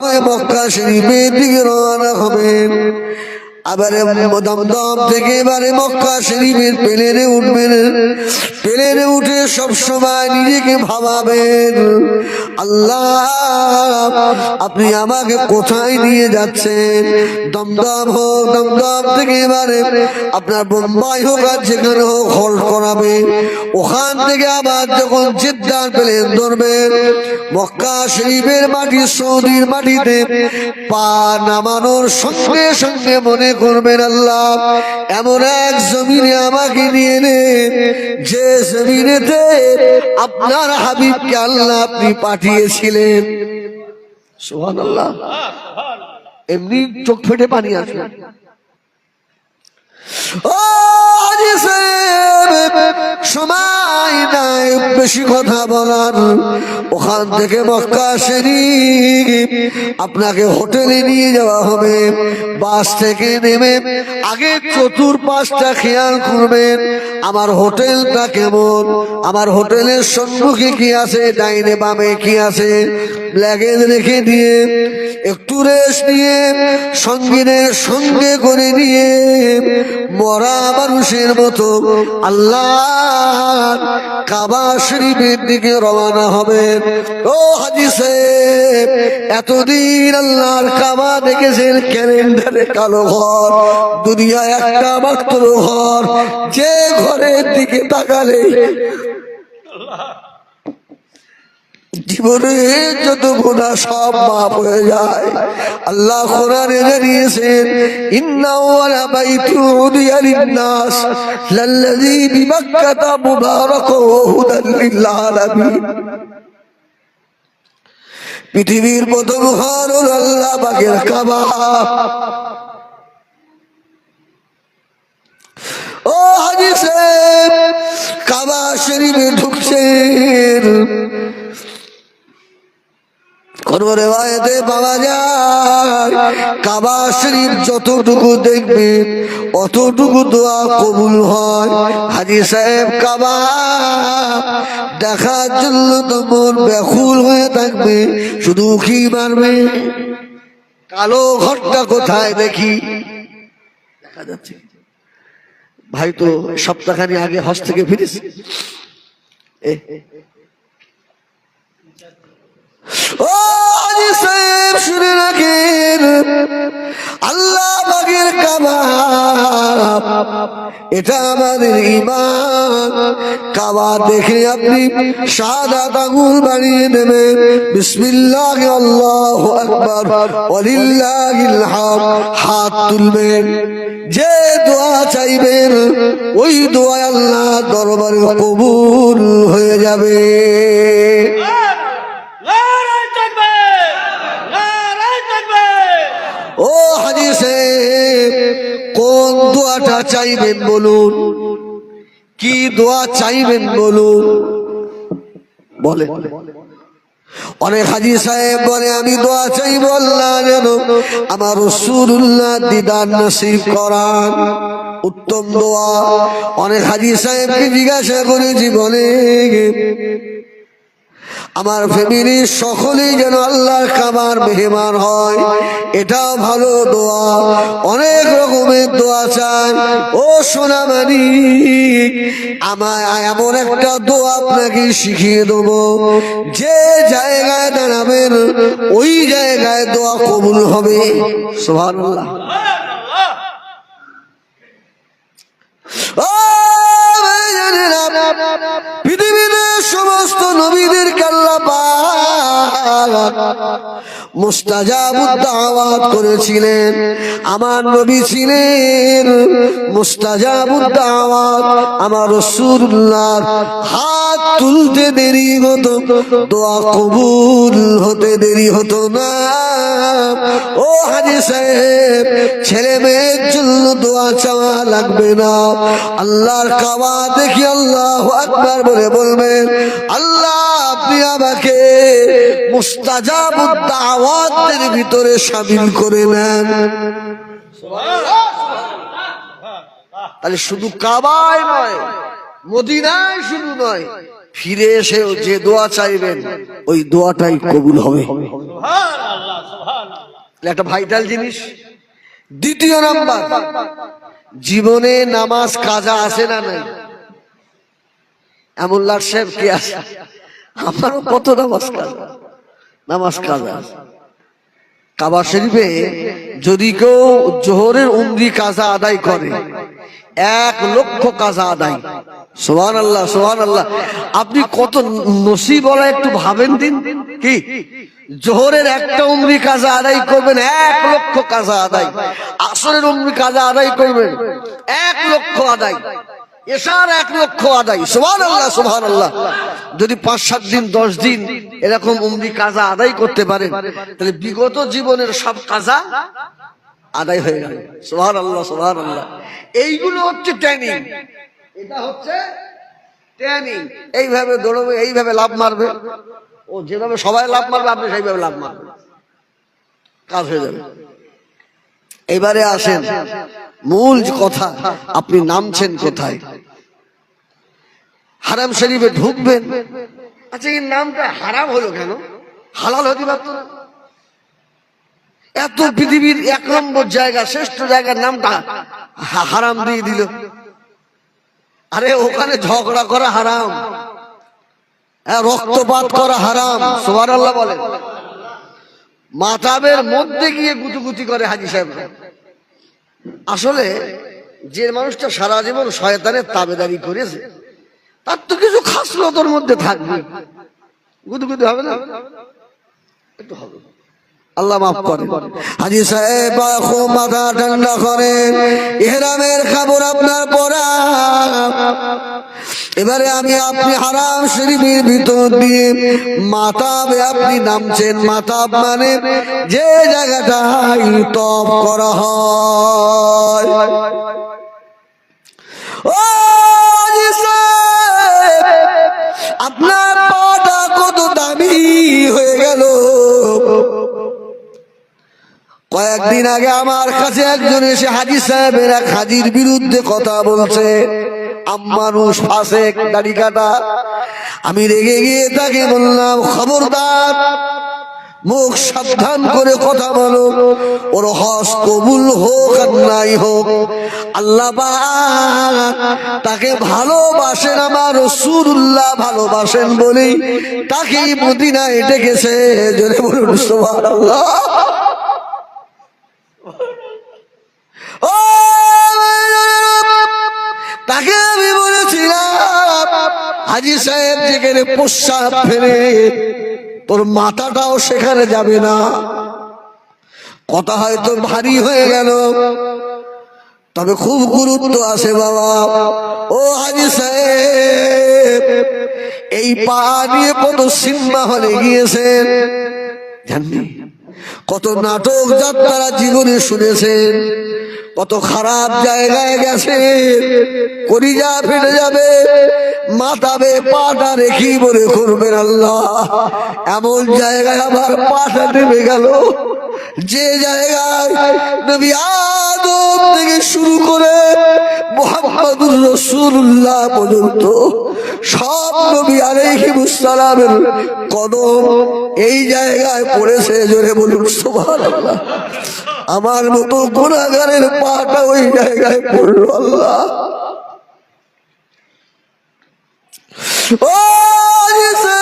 মক্কা শরীফের দিকে রওনা হবেন আবারে দমদম থেকে এবারে মক্কা শরীফের প্লেনে উঠবেন। প্লেনে উঠে সব সময় নিজেকে ভাবাবেন। আল্লাহ, আপনি আমাকে কোথায় নিয়ে যাচ্ছেন? দমদম হোক, দমদম থেকে এবারে আপনার বোম্বাই হোক আর যেখানে হোক হল্ট করাবে ওখান থেকে আবার যখন জিদ্দার প্লেন ধরবেন মক্কা শরীফের মাটি সৌদির মাটিতে পা নামানোর সঙ্গে সঙ্গে মনে করবেন আল্লাহ। এমন এক জমিনে আমাকে নিয়ে নেন যে জমিনেতে আপনার হাবিবকে আল্লাহ আপনি পাঠিয়েছিলেন। সোহান আল্লাহ এমনি চোখ ফেটে পানি আসে ও হাজি সময় নাই, বেশি কথা বলার। ওখান থেকে মক্কা শরীফ আপনাকে হোটেলে নিয়ে যাওয়া হবে। বাস থেকে নেমে আগে চতুর পাঁচটা খেয়াল করবেন, আমার হোটেলটা কেমন? আমার হোটেলের সম্মুখে কি আছে? ডাইনে বামে কি আছে? ব্ল্যাগেজ রেখে দিয়ে একটু রেস্ট নিয়ে সঙ্গীনের সঙ্গে করে নিয়ে, মরা মানুষের মতো আল্লাহ কাবা শরীফের দিকে রওনা হবে। ও হাজি সাহেব, এতদিন আল্লাহর কাবা দেখেছেন, ক্যালেন্ডারে কালো ঘর দুনিয়া একটা মাত্র ঘর, যে ঘরের দিকে তাকালে জীবনে যত গুণা সব মাপ হয়ে যায়। আল্লাহ কোরআনে জানিয়েছেন ইন্না ওয়ালা বাইতু উদিয়া লিন-নাস, লাল্লাযী বিমাক্কাতা মুবারাকাও ওয়া হুদাল লিল-আলামিন। পৃথিবীর প্রথম ঘর হলো আল্লাহ পাকের কাবা। ও হাজি সাহেব কাবা শরীফে ঢুকছেন ব্যাকুল হয়ে থাকবে, শুধু কি মারবে? কালো ঘরটা কোথায় দেখি? দেখা যাচ্ছে। ভাই তো সপ্তাহখানি আগে হজ থেকে এ। ও! আল্লাহ বাগের কাবা এটা আমাদের ইমান কাবা দেখে আপনি সাদা আঙুল বানিয়ে দেবেন। বিসমিল্লাহ, আল্লাহ আকবার, ওয়ালিল্লাহিল হাম হাত তুলবেন। যে দোয়া চাইবেন, ওই দোয়া আল্লাহ দরবারে কবুল হয়ে যাবে নারায় তাকবীর! নারায় তাকবীর! ও হাজি সাহেব কোন দোয়াটা চাইবেন বলুন। কি দোয়া চাইবেন বলুন? বলে অনেক হাজি সাহেব বলে, আমি দোয়া চাই বললাম যেন আমার রসুল্লাহ দিদার নসিব করান। উত্তম দোয়া। অনেক হাজি সাহেবকে জিজ্ঞাসা করেছি বলে আমার ফ্যামিলির সকলেই যেন আল্লাহর খাবার মেহমান হয়। এটাও ভালো দোয়া। অনেক রকমের দোয়া চান ও সোনামানি, আমায় এমন একটা দোয়া আপনাকে শিখিয়ে দেবো। যে জায়গায় দাঁড়াবেন, ওই জায়গায় দোয়া কবুল হবে। সুবহানাল্লাহ। ও পৃথিবীতে সমস্ত নবীদের কাল্লা মুস্তাজাবুদ্দাওয়াত করেছিলেন। আমার নবী ছিলেন মুস্তাজাবুদ্দাওয়াত। আমার রসুল্লাহ হাত তুলতে দেরি হতো, দোয়া কবুল হতে দেরি হতো না। সাহেব, ছেলে মেয়ের জন্য দোয়া চাওয়া লাগবে না। আল্লাহর কাবা দেখি আল্লাহ আকবার বলে বলবেন, আল্লাহ, আপনি আমাকে মুস্তাজাবুদ্দাওয়াতের ভিতরে সামিল করে নেন। তাহলে শুধু কাবায় নয়, মদিনায় শুধু নয়, ফিরে এসেও যে দোয়া চাইবেন, ওই দোয়াটাই কবুল হবে। একটা ভাইটাল জিনিস। দ্বিতীয় নাম্বার, জীবনে নামাজ কাজা আসে না নাই? এমন লাট সাহেব কে আছে? আমারও কত নামাজ কাজা। নামাজ কাজা। কাবা শরীফে যদি কেউ জোহরের উমরি কাজা আদায় করে, এক লক্ষ কাজা আদায়। সোহান আল্লাহ সোহান আল্লাহ আপনি কত নসিব বলা একটু ভাবেন দিন। কি? জোহরের একটা উমরি কাজা আদায় করবেন, এক লক্ষ কাজা আদায়। আসরের উমরি কাজা আদায় করবেন, এক লক্ষ আদায়। এসার এক লক্ষ আদায়। সোহান আল্লাহ সোহান আল্লাহ যদি পাঁচ, সাত দিন, দশ দিন এরকম উমরি কাজা আদায় করতে পারেন, তাহলে বিগত জীবনের সব কাজা আদায় হয়ে গেল। সোহান আল্লাহ সোহান আল্লাহ এইগুলো হচ্ছে ট্রেনিং এটা হচ্ছে ট্রেনিং এইভাবে দৌড়বে, এইভাবে লাভ মারবে। ও যেভাবে সবাই লাভ মারবে, আপনি সেইভাবে লাভ মারবেন। কাজ হয়ে যাবে। এবারে আসেন। মূল কথা, আপনি নামছেন কোথায়? হারাম শরীফে ঢুকবেন। আচ্ছা এই নামটা হারাম হলো কেন? হালাল হতে পারত না। এত পৃথিবীর এক নম্বর জায়গা, শ্রেষ্ঠ জায়গার নামটা হারাম দিয়ে দিল। আরে, ওখানে ঝগড়া করা হারাম। রক্তপাত করা হারাম সোহার আল্লাহ বলেন। মাতাবের মধ্যে গিয়ে গুতুগুতি করে হাজি সাহেব। আসলে যে মানুষটা সারা জীবন শয়তানের তাবেদারি করেছে, তার তো কিছু খাসলতর মধ্যে থাকবে। গুদগুদি হবে না? একটু হবে। আল্লাহ মাফ করে হাজি সাহেব মাথা ঠান্ডা করেন ইহরামের খবর আপনার পড়া এবারে আমি আপনি হারাম শরীফের ভিতর দিয়ে মাতাবে আপনি নামছেন মাতাব মানে যে জায়গাটায় তপ করা হয়। ও আপনার পাটা কত দামি হয়ে গেল। কয়েকদিন আগে আমার কাছে একজন এসে হাজি সাহেবের এক হাজির বিরুদ্ধে কথা বলছে। মানুষ ফাঁসে দাড়ি কাটা। আমি রেগে গিয়ে তাকে বললাম, খবরদার, মুখ সাবধান করে কথা বলো। ওর হস কবুল হোক আর নাই হোক। আল্লাহ তাকে ভালোবাসেন, আমার রসুল্লাহ ভালোবাসেন বলেই তাকে মদিনায় ডেকেছে। জোরে বলুন, সুবহানাল্লাহ। ও, তাকে হাজি সাহেব যেখানে প্রস্রাব ফেলে, তোর মাথাটাও সেখানে যাবে না। কথা হয়তো ভারী হয়ে গেল। তবে খুব গুরুত্ব আছে বাবা। ও হাজি সাহেব, এই পা নিয়ে কত সিনেমা হলে গিয়েছেন। জাননি কত নাটক যাত্রা জীবনে শুনেছেন, কত খারাপ জায়গায় গেছে করিজা ফেটে যাবে। মাথাবে পাটা রেখি বলে করবেন আল্লাহ। এমন জায়গায় আবার পাটা নেমে গেল। যে জায়গায় নবী আদম থেকে শুরু করে মোহাম্মদুর রসুল্লাহ পর্যন্ত সব নবী আলাইহিমুসসালামের কদম এই জায়গায় পড়েছে জোরে বলুন, সুবহানাল্লাহ। আমার মতো গুণাগারের পাটা ওই জায়গায় পড়ল আল্লাহ। ও